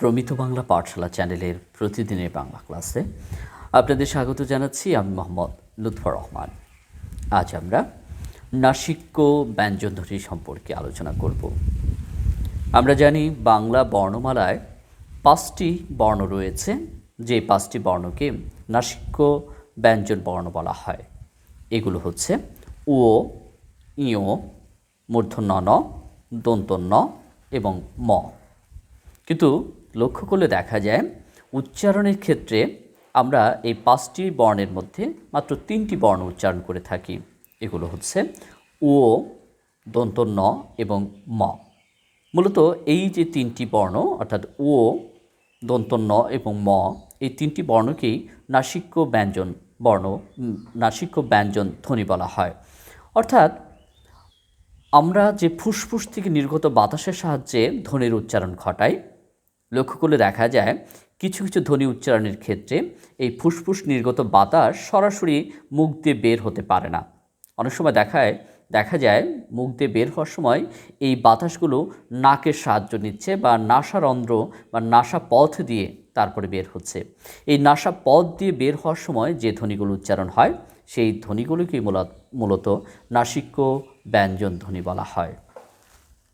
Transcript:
প্রমিত বাংলা পাঠশালা চ্যানেলের প্রতিদিনের বাংলা ক্লাসে আপনাদের স্বাগত জানাচ্ছি। আমি মোহাম্মদ লুৎফর রহমান। আজ আমরা নাসিক্য ব্যঞ্জনধ্বনি সম্পর্কে আলোচনা করব। আমরা জানি বাংলা বর্ণমালায় পাঁচটি বর্ণ রয়েছে। যে পাঁচটি বর্ণকে নাসিক্য ব্যঞ্জন বর্ণ বলা হয়। এগুলো হচ্ছে উ ইয় মূর্ধন্য, ন, দন্তন্য এবং ম। কিন্তু লক্ষ্য করলে দেখা যায় উচ্চারণের ক্ষেত্রে আমরা এই পাঁচটি বর্ণের মধ্যে মাত্র তিনটি বর্ণ উচ্চারণ করে থাকি। এগুলো হচ্ছে ও দন্ত ন এবং ম। মূলত এই যে তিনটি বর্ণ, অর্থাৎ ও দন্ত ন এবং ম, এই তিনটি বর্ণকেই নাসিক্য ব্যঞ্জন, বর্ণ নাসিক্য ব্যঞ্জন ধ্বনি বলা হয়। অর্থাৎ আমরা যে ফুসফুস থেকে নির্গত বাতাসের সাহায্যে ধ্বনির উচ্চারণ ঘটাই লক্ষ্য করলে দেখা যায় কিছু কিছু ধ্বনি উচ্চারণের ক্ষেত্রে এই ফুসফুস নির্গত বাতাস সরাসরি মুখ দিয়ে বের হতে পারে না। অনেক সময় দেখায়, দেখা যায় মুখ দিয়ে বের হওয়ার সময় এই বাতাসগুলো নাকের সাহায্য নিচ্ছে বা নাসারন্ধ্র বা নাসা পথ দিয়ে তারপরে বের হচ্ছে। এই নাসা পথ দিয়ে বের হওয়ার সময় যে ধ্বনিগুলো উচ্চারণ হয়, সেই ধ্বনিগুলোকেই মূলত মূলত নাসিক্য ব্যঞ্জন ধ্বনি বলা হয়।